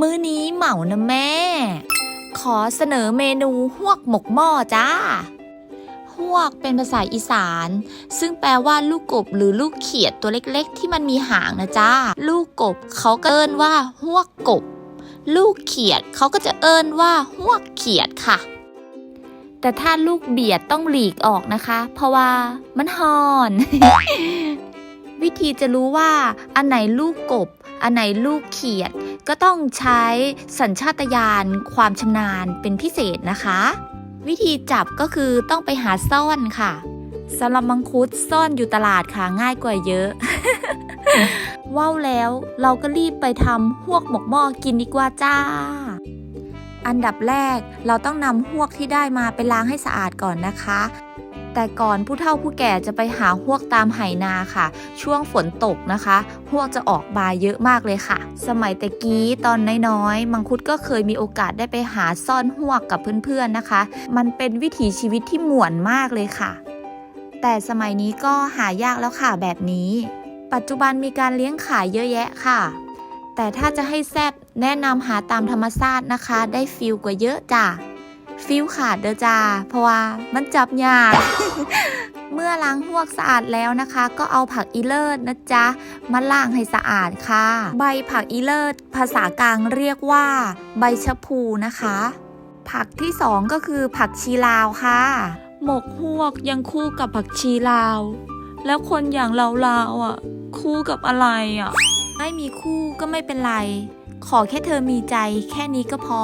มื้อนี้เหมานะแม่ ขอเสนอเมนูหวกหมกหม้อจ้าหวกเป็นภาษาอีสาน ซึ่งแปลว่าลูกกบหรือลูกเขียดตัวเล็กๆ ที่มันมีหางนะจ้าลูกกบเขาก็เอิ้นว่าหวกกบ ลูกเขียดเขาก็จะเอิ้นว่าหวกเขียดค่ะ แต่ถ้าลูกเบียดต้องหลีกออกนะคะ เพราะว่ามันหอน วิธีจะรู้ว่าอันไหนลูกกบ อันไหนลูกเขียดก็ต้องใช้สัญชาตญาณความชำนาญเป็นพิเศษนะคะ วิธีจับก็คือต้องไปหาซ่อนค่ะสำหรับมังคุดซ่อนอยู่ตลาดค่ะง่ายกว่าเยอะว้าวแล้วเราก็รีบไปทำหวกหมกหม้อกินดีกว่าจ้า อันดับแรกเราต้องนำหวกที่ได้มาไปล้างให้สะอาดก่อนนะคะ แต่ก่อนผู้เฒ่าผู้แก่จะไปหาหวกตามไหนาค่ะ ช่วงฝนตกนะคะหวกจะออกบานเยอะมากเลยค่ะ สมัยแต่กี้ตอนน้อยๆมังคุดก็เคยมีโอกาสได้ไปหาซ่อนหวกกับเพื่อนๆนะคะ มันเป็นวิถีชีวิตที่หม่วนมากเลยค่ะ แต่สมัยนี้ก็หายากแล้วค่ะแบบนี้ ปัจจุบันมีการเลี้ยงขายเยอะแยะค่ะ แต่ถ้าจะให้แซบแนะนำหาตามธรรมชาตินะคะ ได้ฟิลกว่าเยอะจ้ะ ฟิลขาดเด้อจ้า เพราะว่ามันจับยากเมื่อล้างหวกสะอาดแล้วนะคะ ก็เอาผักอีเลิศนะจ๊ะมาล้างให้สะอาดค่ะ ใบผักอีเลิศภาษากลางเรียกว่า ใบชะพูนะคะ ผักที่สองก็คือผักชีลาวค่ะ หมกหวกยังคู่กับผักชีลาว แล้วคนอย่างเราลาวอะ คู่กับอะไรอะ ไม่มีคู่ก็ไม่เป็นไร ขอแค่เธอมีใจแค่นี้ก็พอ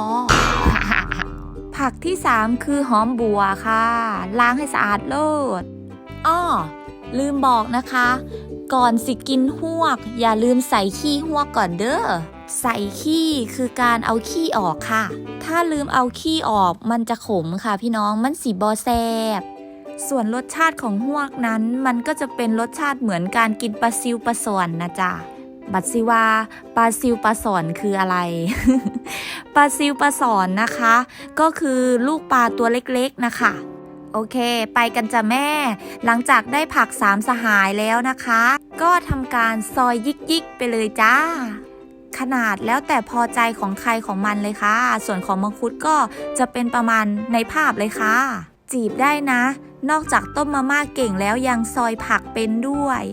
ผักที่ 3 คือหอมบัวค่ะ ล้างให้สะอาดโลดอ้อลืมบอกนะคะ ก่อนสิกินหวก อย่าลืมใส่ขี้หวกก่อนเด้อใส่ขี้คือการเอาขี้ออกค่ะ ถ้าลืมเอาขี้ออกมันจะขมค่ะพี่น้องมันสีบอแซบส่วนรสชาติของหวกนั้น มันก็จะเป็นรสชาติเหมือนการกินปลาซิวปลาสวนนะจ๊ะ บัตซิวาปลาซิวปลาสอนคืออะไร ปลาซิวปลาสอนนะคะ ก็คือลูกปลาตัวเล็กๆนะคะโอเค ไปกันจ้ะแม่ หลังจากได้ผักสามสหายแล้วนะคะ ก็ทำการซอยยิกๆไปเลยจ้า ขนาดแล้วแต่พอใจของใครของมันเลยค่ะ ส่วนของมังคุดก็จะเป็นประมาณในภาพเลยค่ะ จีบได้นะ นอกจากต้มมาม่าเก่งแล้วยังซอยผักเป็นด้วย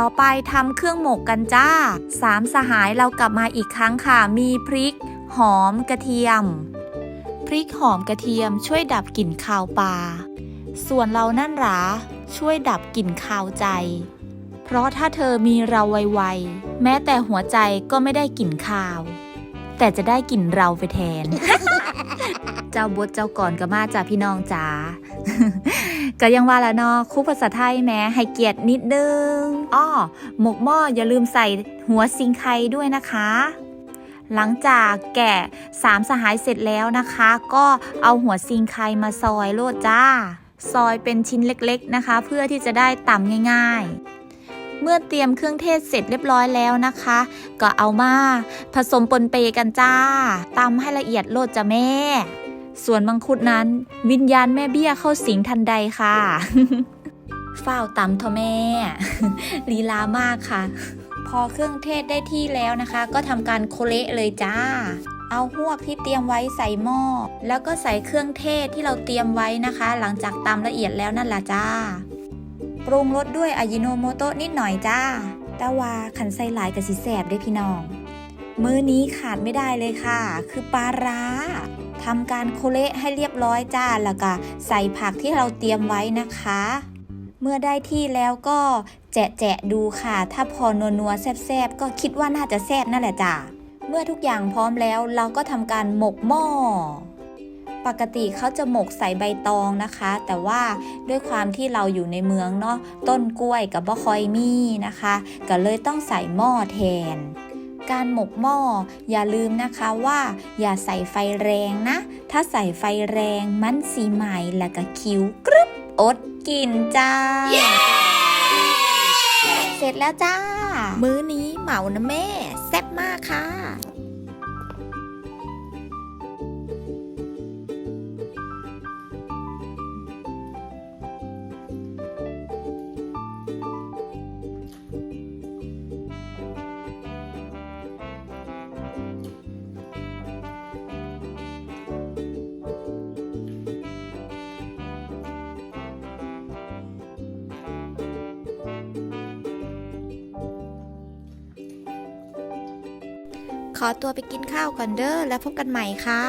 ต่อไปทำเครื่องหมกกันจ้าสามสหายเรากลับมาอีกครั้งค่ะ มีพริก หอมกระเทียม พริกหอมกระเทียมช่วยดับกลิ่นคาวปลาส่วนเรานั่นหราช่วยดับกลิ่นคาวใจ เพราะถ้าเธอมีเราไวๆแม้แต่หัวใจก็ไม่ได้กลิ่นคาว แต่จะได้กลิ่นเราไปแทน เจ้าบดเจ้าก่อนก็มาจ้าพี่น้องจ๋า ก็ยังว่าแล้วเนาะครูภาษาไทยแม้ให้เกียรตินิดนึงอ้อหมกหม้ออย่าลืมใส่หัวซิงไคด้วยนะคะ หลังจากแกะสามสหายเสร็จแล้วนะคะ ก็เอาหัวซิงไคมาซอยโลดจ้า ซอยเป็นชิ้นเล็กๆนะคะ เพื่อที่จะได้ตำง่าย ๆ เมื่อเตรียมเครื่องเทศเสร็จเรียบร้อยแล้วนะคะ ก็เอามาผสมปนเปกันจ้าตำให้ละเอียดโลดจ้ะแม่ ส่วนมังคุดนั้น วิญญาณแม่เบี้ยเข้าสิงทันใดค่ะเฝ้าตำทอแม่ลีลามากค่ะ พอเครื่องเทศได้ที่แล้วนะคะ ก็ทำการโคเละเลยจ้า เอาหวกที่เตรียมไว้ใส่หม้อ แล้วก็ใส่เครื่องเทศที่เราเตรียมไว้นะคะ หลังจากตำละเอียดแล้วนั่นแหละจ้า ปรุงรสด้วยอายิโนโมโตะนิดหน่อยจ้า แต่ว่าขันใส่หลายกับสิแสบด้วยพี่น้อง มื้อนี้ขาดไม่ได้เลยค่ะ คือปลาร้าทำการโคเละให้เรียบร้อยจ้าแล้วก็ใส่ผักที่เราเตรียมไว้นะคะ เมื่อได้ที่แล้วก็แจะแจะดูค่ะ ถ้าพอนัวนัวๆแซบๆ ก็คิดว่าน่าจะแซบนั่นแหละจ้าเมื่อทุกอย่างพร้อมแล้วเราก็ทำการหมกหม้อปกติเขาจะหมกใส่ใบตองนะคะ แต่ว่าด้วยความที่เราอยู่ในเมืองเนาะต้นกล้วยกับบ่คอยมีนะคะ ก็เลยต้องใส่หม้อแทน การหมกหม้อ อย่าลืมนะคะว่า อย่าใส่ไฟแรงนะ ถ้าใส่ไฟแรงมันสีใหม่แล้วก็คิ้วกรึบอดกินจ้า เสร็จแล้วจ้า มื้อนี้เหมานะแม่ แซ่บมากค่ะ ขอตัวไปกินข้าวก่อนเด้อแล้วพบกันใหม่ค่ะ